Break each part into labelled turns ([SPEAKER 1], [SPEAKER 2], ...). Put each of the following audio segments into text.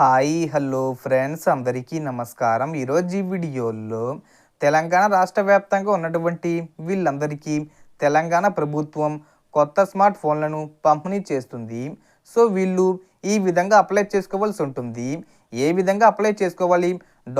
[SPEAKER 1] Hi hello friends. అందరికీ నమస్కారం. ఈరోజు ఈ వీడియోలో తెలంగాణ రాష్ట్ర వ్యాప్తంగా ఉన్నటువంటి వీళ్ళందరికీ తెలంగాణ ప్రభుత్వం కొత్త స్మార్ట్ ఫోన్లను పంపిణీ చేస్తుంది. సో వీళ్ళు ఈ విధంగా అప్లై చేసుకోవాల్సి ఉంటుంది. ఏ విధంగా అప్లై చేసుకోవాలి?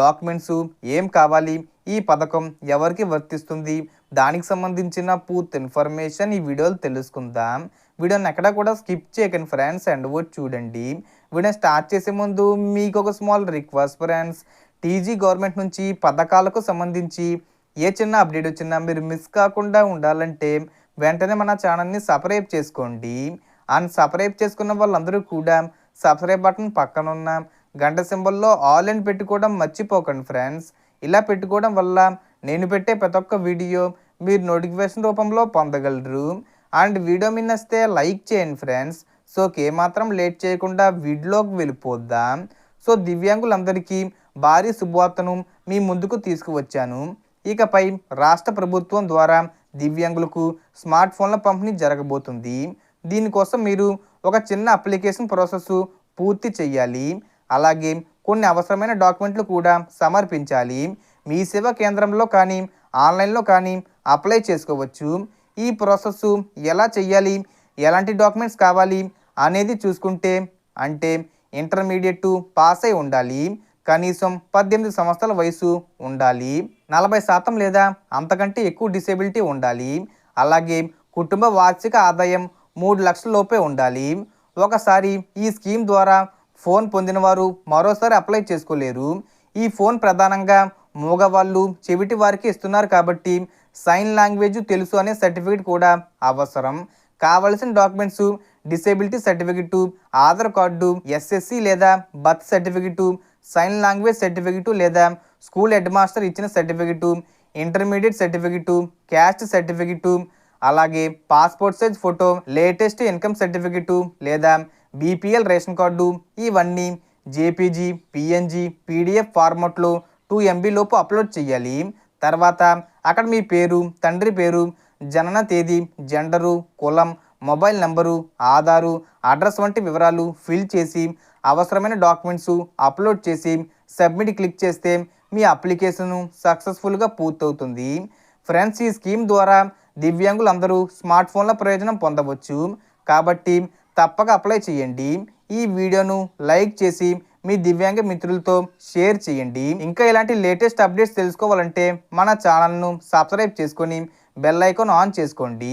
[SPEAKER 1] డాక్యుమెంట్స్ ఏం కావాలి? ఈ పథకం ఎవరికి వర్తిస్తుంది? దానికి సంబంధించిన పూర్తి ఇన్ఫర్మేషన్ ఈ వీడియోలో తెలుసుకుందాం. వీడియోని ఎక్కడా కూడా స్కిప్ చేయకండి ఫ్రెండ్స్. అండ్ వచ్చి చూడండి. వీడియో స్టార్ట్ చేసే ముందు మీకు ఒక small request friends TG government నుంచి పథకాలకు సంబంధించి ఏ చిన్న అప్డేట్ వచ్చినా మీరు మిస్ కాకుండా ఉండాలంటే వెంటనే మన ఛానల్ని సబ్స్క్రైబ్ చేసుకోండి. అండ్ సబ్స్క్రైబ్ చేసుకున్న వాళ్ళందరూ కూడా సబ్స్క్రైబ్ బటన్ పక్కన ఉన్న గంట సింబల్లో ఆల్ అండ్ పెట్టుకోవడం మర్చిపోకండి ఫ్రెండ్స్ ఇలా పెట్టుకోవడం వల్ల నేను పెట్టే ప్రతి ఒక్క వీడియో మీరు నోటిఫికేషన్ రూపంలో పొందగలరు. అండ్ వీడియో మీ నచ్చితే లైక్ చేయండి ఫ్రెండ్స్ సో ఏమాత్రం లేట్ చేయకుండా వీడిలోకి వెళ్ళిపోద్దాం? సో దివ్యాంగులందరికీ భారీ శుభవార్తను మీ ముందుకు తీసుకువచ్చాను. ఇకపై రాష్ట్ర ప్రభుత్వం ద్వారా దివ్యాంగులకు స్మార్ట్ ఫోన్ల పంపిణీ జరగబోతుంది. దీనికోసం మీరు ఒక చిన్న అప్లికేషన్ ప్రాసెస్ పూర్తి చేయాలి అలాగే కొన్ని అవసరమైన డాక్యుమెంట్లు కూడా సమర్పించాలి. మీ సేవా కేంద్రంలో కానీ ఆన్లైన్లో కానీ అప్లై చేసుకోవచ్చు. ఈ ప్రాసెస్ ఎలా చేయాలి ఎలాంటి డాక్యుమెంట్స్ కావాలి? అనేది చూసుకుంటే అంటే ఇంటర్మీడియట్ పాస్ అయి ఉండాలి. కనీసం పద్దెనిమిది సంవత్సరాల వయసు ఉండాలి. నలభై శాతం లేదా అంతకంటే ఎక్కువ డిసేబిలిటీ ఉండాలి. అలాగే కుటుంబ వార్షిక ఆదాయం మూడు లక్షల లోపే ఉండాలి. ఒకసారి ఈ స్కీమ్ ద్వారా ఫోన్ పొందినవారు మరోసారి అప్లై చేసుకోలేరు. ఈ ఫోన్ ప్రధానంగా మూగవాళ్ళు చెవిటి వారికి ఇస్తున్నారు కాబట్టి సైన్ లాంగ్వేజ్ తెలుసు అనే సర్టిఫికేట్ కూడా అవసరం. కావలసిన documents disability certificate Aadhaar card SSC లేదా birth certificate sign language certificate లేదా స్కూల్ హెడ్ మాస్టర్ ఇచ్చిన certificate intermediate certificate caste certificate అలాగే passport size photo latest income certificate లేదా బీపీఎల్ రేషన్ కార్డు ఇవన్నీ జేపీజీ పిఎన్జీ పీడిఎఫ్ ఫార్మాట్లో two MB లోపు upload చేయాలి తర్వాత అక్కడ మీ పేరు తండ్రి పేరు జనన తేదీ జెండరు కులం మొబైల్ నంబరు ఆధారు అడ్రస్ వంటి వివరాలు ఫిల్ చేసి అవసరమైన డాక్యుమెంట్స్ అప్లోడ్ చేసి సబ్మిట్ క్లిక్ చేస్తే మీ అప్లికేషన్ సక్సెస్ఫుల్గా పూర్తవుతుంది. ఫ్రెండ్స్ ఈ స్కీమ్ ద్వారా దివ్యాంగులందరూ స్మార్ట్ ఫోన్ల ప్రయోజనం పొందవచ్చు. కాబట్టి తప్పక అప్లై చేయండి. ఈ వీడియోను లైక్ చేసి మీ దివ్యాంగ మిత్రులతో షేర్ చేయండి. ఇంకా ఇలాంటి లేటెస్ట్ అప్డేట్స్ తెలుసుకోవాలంటే మన ఛానల్ను సబ్స్క్రైబ్ చేసుకొని బెల్ ఐకాన్ ఆన్ చేసుకోండి.